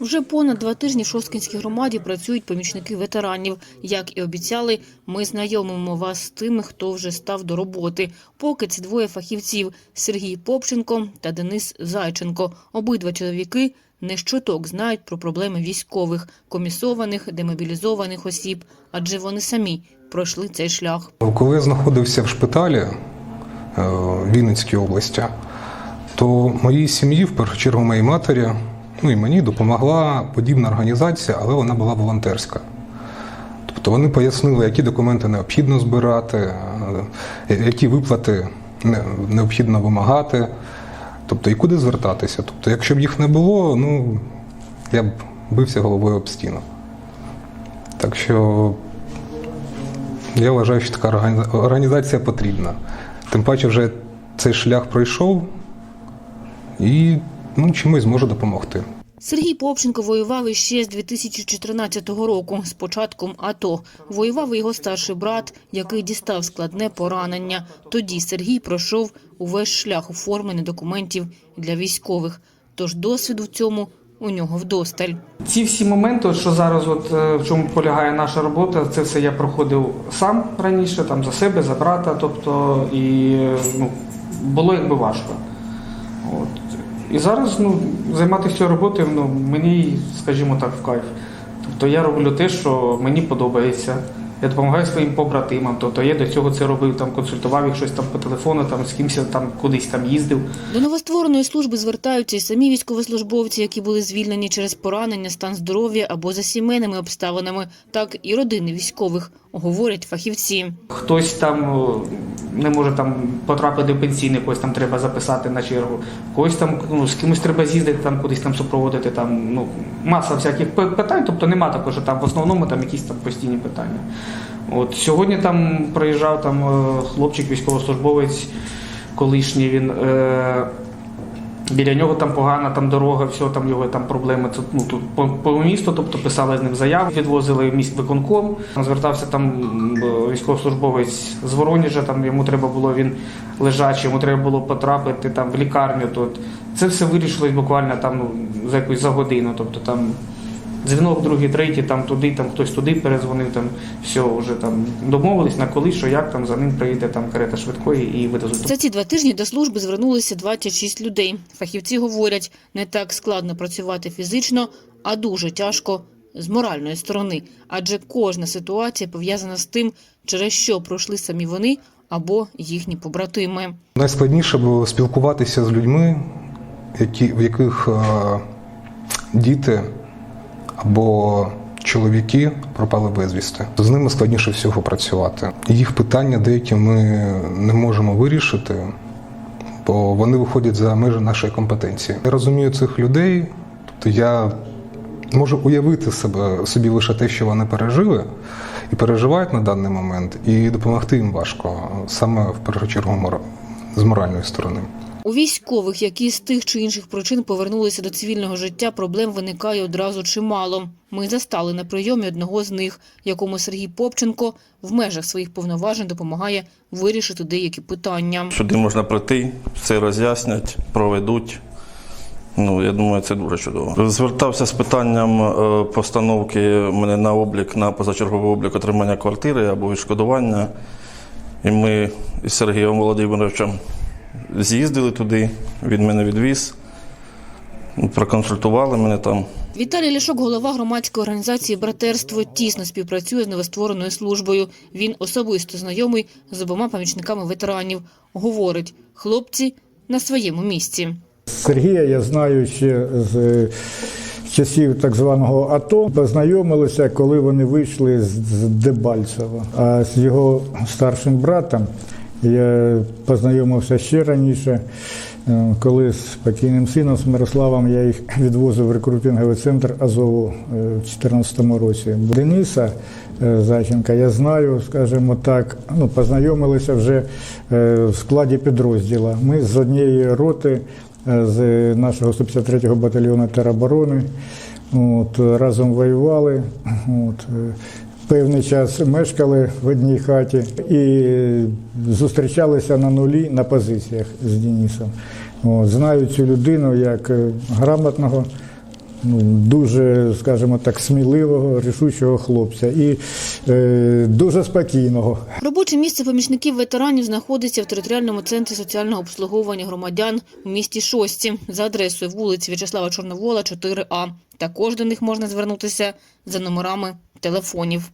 Вже понад два тижні в Шосткинській громаді працюють помічники ветеранів. Як і обіцяли, ми знайомимо вас з тими, хто вже став до роботи. Поки ці двоє фахівців Сергій Попченко та Денис Зайченко. Обидва чоловіки не щоток знають про проблеми військових, комісованих, демобілізованих осіб, адже вони самі пройшли цей шлях. Коли я знаходився в шпиталі е, в Вінницькій області, то моїй сім'ї, в першу чергу моїй матері, ну і мені допомогла подібна організація, але вона була волонтерська. Тобто вони пояснили, які документи необхідно збирати, е, які виплати необхідно вимагати, тобто і куди звертатися. Тобто, якщо б їх не було, ну я б бився головою об стіну. Так що я вважаю, що така організація потрібна. Тим паче вже цей шлях пройшов і ну, чимось зможе допомогти. Сергій Попченко воював іще з 2014 року, з початком АТО. Воював і його старший брат, який дістав складне поранення. Тоді Сергій пройшов увесь шлях оформлення документів для військових. Тож досвіду в цьому у нього вдосталь. Ці всі моменти, що зараз, от е, в чому полягає наша робота, це все я проходив сам раніше, там за себе, за брата. Тобто, і ну, було якби важко. От. І зараз ну, займатися цією роботою ну, мені, скажімо так, в кайф. Тобто я роблю те, що мені подобається. Я допомагаю своїм побратимам. Тобто я до цього це робив, там консультував їх щось там по телефону, там з кимось там кудись там їздив. До новоствореної служби звертаються і самі військовослужбовці, які були звільнені через поранення, стан здоров'я або за сімейними обставинами, так і родини військових, говорять фахівці. Хтось там не може там потрапити в пенсійний, когось там треба записати на чергу, когось там ну, з кимось треба з'їздити, там кудись там супроводити. Там ну маса всяких питань. Тобто нема такого, що там в основному там якісь там постійні питання. От сьогодні там приїжджав там е, хлопчик, військовослужбовець, колишній він. Е- Біля нього там погана там дорога, все там його там проблеми. Це ну тут по, по місту, тобто писали з ним заяву, відвозили в міст виконком. Звертався там військовослужбовець з Воронежа. Там йому треба було він лежачий, йому треба було потрапити там в лікарню. Тут це все вирішилось буквально там ну за якусь за годину. Тобто там дзвінок, другий, третій, там туди, там хтось туди перезвонив. Там все вже там домовились на коли, що як там за ним приїде там карета швидкої і видадуть. За ці два тижні до служби звернулися 26 людей. Фахівці говорять, не так складно працювати фізично, а дуже тяжко з моральної сторони, адже кожна ситуація пов'язана з тим, через що пройшли самі вони або їхні побратими. Найскладніше було спілкуватися з людьми, які, в яких е, діти або чоловіки пропали безвісти. З ними складніше всього працювати. Їх питання деякі ми не можемо вирішити, бо вони виходять за межі нашої компетенції. Я розумію цих людей, тобто я можу уявити себе собі лише те, що вони пережили і переживають на даний момент, і допомогти їм важко, саме в першу чергу з моральної сторони. У військових, які з тих чи інших причин повернулися до цивільного життя, проблем виникає одразу чимало. Ми застали на прийомі одного з них, якому Сергій Попченко в межах своїх повноважень допомагає вирішити деякі питання. Сюди можна прийти, все роз'яснять, проведуть. Ну, я думаю, це дуже чудово. Звертався з питанням е, постановки мене на облік, на позачерговий облік отримання квартири або відшкодування. І ми із Сергієм Володимировичем з'їздили туди, він мене відвіз, проконсультували мене там. Віталій Ляшок, голова громадської організації Братерство, тісно співпрацює з новоствореною службою. Він особисто знайомий з обома помічниками ветеранів. Говорить, хлопці на своєму місці. Сергія я знаю ще з часів так званого АТО. Познайомилися, коли вони вийшли з з Дебальцева. А з його старшим братом я познайомився ще раніше, е, коли з покійним сином з Мирославом я їх відвозив в рекрутинговий центр Азову е, в 2014 році. Дениса е, Зайченка я знаю, скажімо так, ну, познайомилися вже в складі підрозділу. Ми з однієї роти з нашого 153-го батальйону тероборони. От, разом воювали. От, певний час мешкали в одній хаті і зустрічалися на нулі на позиціях з Денисом. Знаю цю людину як е, грамотного ну, дуже, скажімо так, сміливого, рішучого хлопця і е, дуже спокійного. Робоче місце помічників ветеранів знаходиться в територіальному центрі соціального обслуговування громадян у місті Шості за адресою вулиці В'ячеслава Чорновола, 4А. Також до них можна звернутися за номерами телефонів.